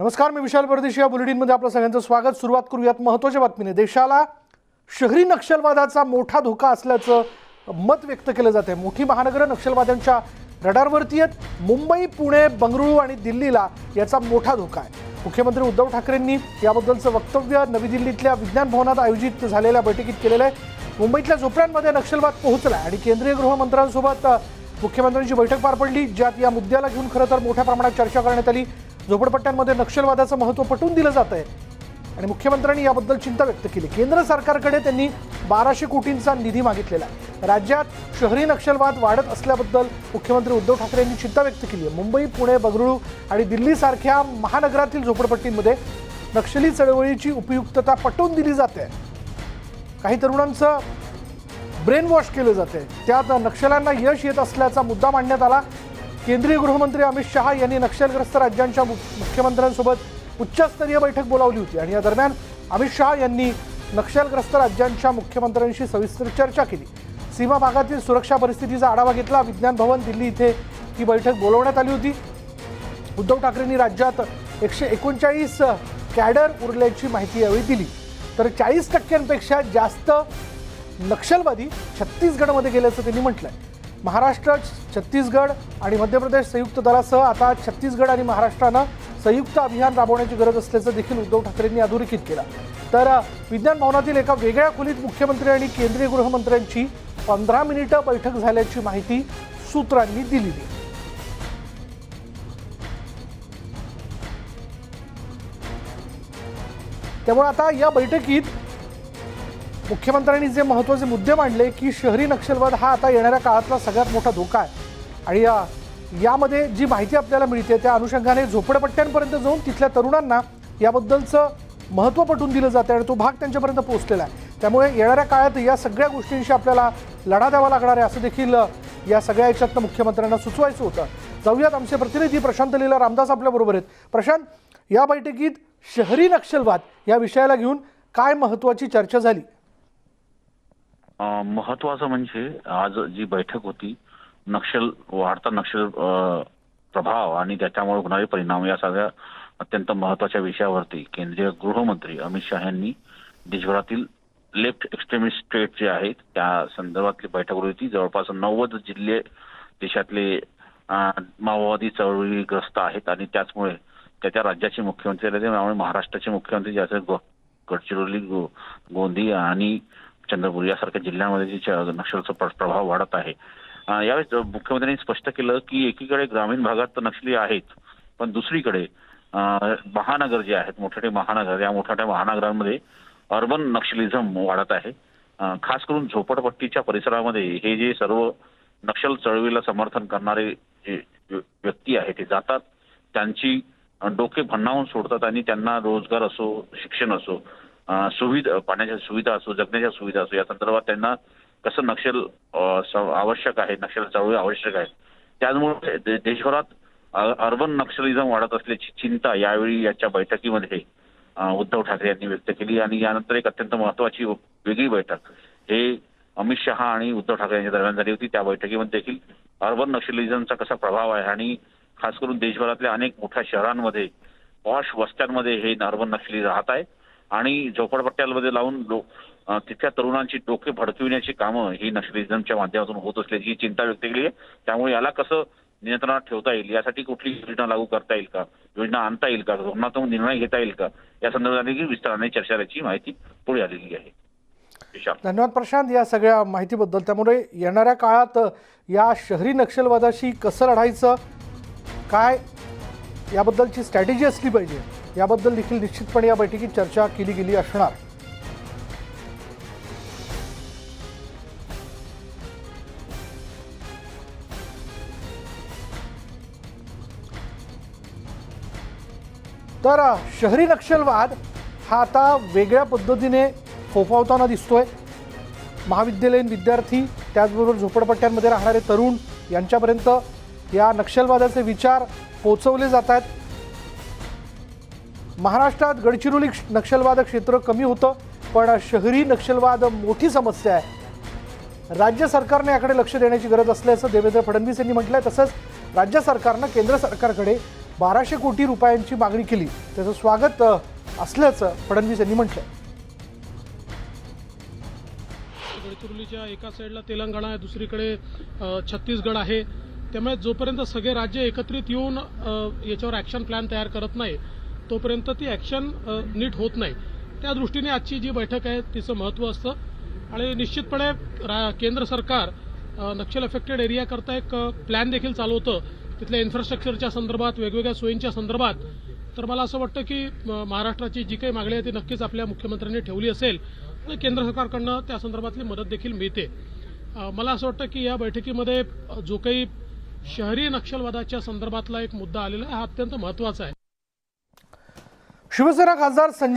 नमस्कार मी विशाल परदेशी. या बुलेटिनमध्ये आपलं सगळ्यांचं स्वागत. सुरुवात करूयात महत्त्वाच्या बातमीने. देशाला शहरी नक्षलवादाचा मोठा धोका असल्याचं मत व्यक्त केलं जात आहे मोठी महानगरं नक्षलवाद्यांच्या रडारवरती आहेत. मुंबई पुणे बंगळुरू आणि दिल्लीला याचा मोठा धोका आहे. मुख्यमंत्री उद्धव ठाकरेंनी याबद्दलचं वक्तव्य नवी दिल्लीतल्या विज्ञान भवनात आयोजित झालेल्या बैठकीत केलेलं आहे. मुंबईतल्या झोपड्यांमध्ये नक्षलवाद पोहोचला आणि केंद्रीय गृहमंत्र्यांसोबत मुख्यमंत्र्यांची बैठक पार पडली ज्यात या मुद्द्याला घेऊन खरं तर मोठ्या प्रमाणात चर्चा करण्यात आली. झोपडपट्ट्यांमध्ये नक्षलवादाचं महत्त्व पटवून दिलं जात आहे. आणि मुख्यमंत्र्यांनी याबद्दल चिंता व्यक्त केली. केंद्र सरकारकडे त्यांनी बाराशे कोटींचा निधी मागितलेला आहे. राज्यात शहरी नक्षलवाद वाढत असल्याबद्दल मुख्यमंत्री उद्धव ठाकरे यांनी चिंता व्यक्त केली आहे. मुंबई पुणे बंगळुरू आणि दिल्लीसारख्या महानगरातील झोपडपट्टींमध्ये नक्षली चळवळीची उपयुक्तता पटवून दिली जाते. काही तरुणांचं ब्रेन वॉश केलं जाते. त्यात नक्षल्यांना यश येत असल्याचा मुद्दा मांडण्यात आला. केंद्रीय गृहमंत्री अमित शहा यांनी नक्षलग्रस्त राज्यांच्या मु- मुख्यमंत्र्यांसोबत उच्चस्तरीय बैठक बोलावली होती. आणि या दरम्यान अमित शहा यांनी नक्षलग्रस्त राज्यांच्या मुख्यमंत्र्यांशी सविस्तर चर्चा केली. सीमा भागातील सुरक्षा परिस्थितीचा आढावा घेतला. विज्ञान भवन दिल्ली इथे ही बैठक बोलवण्यात आली होती. उद्धव ठाकरेंनी राज्यात एकशे एकोणचाळीस कॅडर उरल्याची माहिती यावेळी दिली. तर चाळीस टक्क्यांपेक्षा जास्त नक्षलवादी छत्तीसगडमध्ये गेल्याचं त्यांनी म्हटलं आहे महाराष्ट्र छत्तीसगड आणि मध्य प्रदेश संयुक्त दलासह आता छत्तीसगड आणि महाराष्ट्रानं संयुक्त अभियान राबवण्याची गरज असल्याचं देखील उद्धव ठाकरेंनी अधोरेखित केलं. तर विज्ञान भवनातील एका वेगळ्या खोलीत मुख्यमंत्री आणि केंद्रीय गृहमंत्र्यांची पंधरा मिनिटं बैठक झाल्याची माहिती सूत्रांनी दिली त्यामुळे आता या बैठकीत मुख्यमंत्र्यांनी जे महत्त्वाचे मुद्दे मांडले की शहरी नक्षलवाद हा आता येणाऱ्या काळातला सगळ्यात मोठा धोका आहे. आणि या यामध्ये जी माहिती आपल्याला मिळते त्या अनुषंगाने झोपडपट्ट्यांपर्यंत जाऊन तिथल्या तरुणांना याबद्दलचं महत्त्व पटवून दिलं जातं आणि तो भाग त्यांच्यापर्यंत पोहोचलेला आहे. त्यामुळे येणाऱ्या काळात या सगळ्या गोष्टींशी आपल्याला लढा द्यावा लागणार आहे असं देखील या सगळ्या याच्यातनं मुख्यमंत्र्यांना सुचवायचं होतं. जाऊयात आमचे प्रतिनिधी प्रशांत लीला रामदास आपल्याबरोबर आहेत. प्रशांत या बैठकीत शहरी नक्षलवाद या विषयाला घेऊन काय महत्त्वाची चर्चा झाली? महत्वाचं म्हणजे आज जी बैठक होती नक्षल वाढता नक्षल प्रभाव आणि त्याच्यामुळे होणारे परिणाम या सगळ्या अत्यंत महत्त्वाच्या विषयावरती केंद्रीय गृहमंत्री अमित शहा यांनी देशभरातील लेफ्ट एक्स्ट्रीमिस्ट स्टेट जे आहेत त्या संदर्भातली बैठक होती. जवळपास नव्वद जिल्हे देशातले माओवादी चळवळीग्रस्त आहेत आणि त्याचमुळे त्या त्या राज्याचे मुख्यमंत्री त्यामुळे महाराष्ट्राचे मुख्यमंत्री ज्याचे ग- गडचिरोली गो- गोंदिया आणि चंद्रपूर यासारख्या जिल्ह्यांमध्ये जे नक्षलचा प्रभाव वाढत आहे. यावेळी यावेळेस मुख्यमंत्र्यांनी स्पष्ट केलं की एकीकडे ग्रामीण भागात तर नक्षली आहेत पण दुसरीकडे महानगर जे आहेत मोठे महानगर या मोठ्या महानगरांमध्ये अर्बन नक्षलिझम वाढत आहे. खास करून झोपडपट्टीच्या परिसरामध्ये हे जे सर्व नक्षल चळवळीला समर्थन करणारे जे व्यक्ती आहेत ते जातात. त्यांची डोके भन्नावून सोडतात आणि त्यांना रोजगार असो शिक्षण असो सुविधा पाण्याच्या सुविधा असो जगण्याच्या सुविधा असो या संदर्भात त्यांना कसं नक्षल आवश्यक आहे नक्षल चळवळी आवश्यक आहे. त्याचमुळे देशभरात अर्बन नक्षलिझम वाढत असल्याची चिंता यावेळी याच्या बैठकीमध्ये उद्धव ठाकरे यांनी व्यक्त केली आणि यानंतर एक अत्यंत महत्वाची वेगळी बैठक हे अमित शहा आणि उद्धव ठाकरे यांच्या दरम्यान झाली होती. त्या बैठकीमध्ये देखील अर्बन नक्षलिझमचा कसा प्रभाव आहे आणि खास करून देशभरातल्या अनेक मोठ्या शहरांमध्ये पॉश वस्त्यांमध्ये हे अर्बन नक्षली राहत आहे. आणि झोपडपट्ट्यांमध्ये लावून लोक तिथल्या तरुणांची डोके भडकविण्याची कामं ही नक्षलिझमच्या माध्यमातून होत असल्याची चिंता व्यक्त केली आहे. त्यामुळे याला कसं नियंत्रणात ठेवता येईल? यासाठी कुठली योजना लागू करता येईल का? योजना आणता येईल का? धोरणात्मक निर्णय घेता येईल का? या संदर्भात देखील विस्ताराने चर्चा झाल्याची माहिती पुढे आलेली आहे. धन्यवाद प्रशांत या सगळ्या माहितीबद्दल. त्यामुळे येणाऱ्या काळात या शहरी नक्षलवादाशी कसं लढायचं काय याबद्दलची स्ट्रॅटेजी असली पाहिजे? याबद्दल देखील निश्चितपणे या बैठकीत चर्चा केली गेली असणार. तर शहरी नक्षलवाद हा आता वेगळ्या पद्धतीने फोफावताना दिसतोय. महाविद्यालयीन विद्यार्थी त्याचबरोबर झोपडपट्ट्यांमध्ये राहणारे तरुण यांच्यापर्यंत या नक्षलवादाचे विचार पोचवले जात आहेत. महाराष्ट्रात गडचिरोली नक्षलवाद क्षेत्र कमी होतं पण शहरी नक्षलवाद मोठी समस्या आहे. राज्य सरकारने याकडे लक्ष देण्याची गरज असल्याचं देवेंद्र फडणवीस यांनी म्हटलंय. तसंच राज्य सरकारनं केंद्र सरकारकडे बाराशे कोटी रुपयांची मागणी केली. त्याचं स्वागत असल्याचं फडणवीस यांनी म्हटलं गडचिरोलीच्या एका साईडला तेलंगणा आहे दुसरीकडे छत्तीसगड आहे. त्यामुळे जोपर्यंत सगळे राज्य एकत्रित येऊन याच्यावर ॲक्शन प्लॅन तयार करत नाही तोपर्यंत ती ॲक्शन नीट होत नाही. त्या दृष्टीने आजची जी बैठक आहे तिचं महत्त्व असतं. आणि निश्चितपणे रा केंद्र सरकार नक्षल अफेक्टेड एरियाकरता एक प्लॅन देखील चालवतं. तिथल्या इन्फ्रास्ट्रक्चरच्या संदर्भात वेगवेगळ्या सोयींच्या संदर्भात. तर मला असं वाटतं की महाराष्ट्राची जी काही मागणी आहे ती नक्कीच आपल्या मुख्यमंत्र्यांनी ठेवली असेल. आणि केंद्र सरकारकडनं त्या संदर्भातली मदत देखील मिळते. मला असं वाटतं की या बैठकीमध्ये जो काही शहरी नक्षलवादाच्या संदर्भातला एक मुद्दा आलेला आहे हा अत्यंत महत्त्वाचा आहे. शिवसेना खासदार संजय